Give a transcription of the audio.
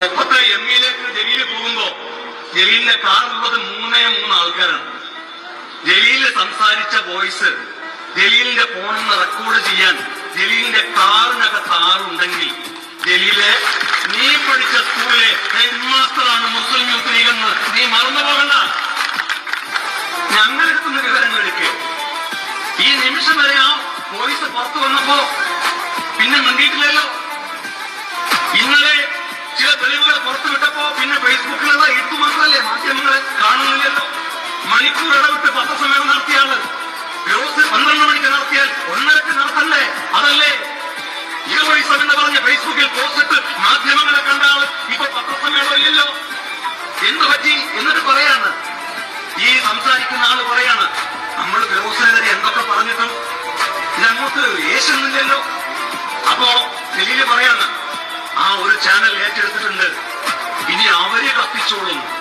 മുപ്പത്തെ M ഇയിലേക്ക് Jaleel പോകുമ്പോ ജലീലിന്റെ കാറിലുള്ളത് മൂന്നേ മൂന്ന് ആൾക്കാരാണ്. ജലീൽ സംസാരിച്ച വോയിസ് ജലീലിന്റെ ഫോണിൽ റെക്കോർഡ് ചെയ്യാൻ ജലീലിന്റെ കാറിനകത്ത് ആറുണ്ടെങ്കിൽ ജലീലെ നീ പഠിച്ച സ്കൂളിലെ ഹെഡ് നിമിഷം വരെ ആ വോയിസ് പുറത്തു വന്നപ്പോ പിന്നെ മിണ്ടിയിട്ടില്ലല്ലോ. ഇന്നലെ ചില തെളിവുകൾ പുറത്തുവിട്ടപ്പോ പിന്നെ ഫേസ്ബുക്കിലുള്ള എഴുത്തു മാത്രമല്ലേ മാധ്യമങ്ങൾ കാണുന്നില്ലല്ലോ. മണിക്കൂർ ഇടവിട്ട് പത്രസമ്മേളനം നടത്തിയാണ്. ഫിറോസ് പന്ത്രണ്ട് മണിക്ക് നടത്തിയാൽ ഒന്നരക്ക് നടത്തണ്ടേ? അതല്ലേ? ഈറോയിസം എന്ന് പറഞ്ഞ ഫേസ്ബുക്കിൽ പോസ്റ്റിട്ട് മാധ്യമങ്ങളെ കണ്ട ആൾ ഇപ്പൊ പത്രസമ്മേളനം ഇല്ലല്ലോ. എന്ത് പറ്റി? എന്നിട്ട് പറയാണ്. ഈ സംസാരിക്കുന്ന ആൾ പറയാണ് യേശുന്നില്ലല്ലോ അപ്പോ ദിലീൽ പറയാണ് ആ ഒരു ചാനൽ ഏറ്റെടുത്തിട്ടുണ്ട്. ഇനി അവരെ കത്തിച്ചോളും.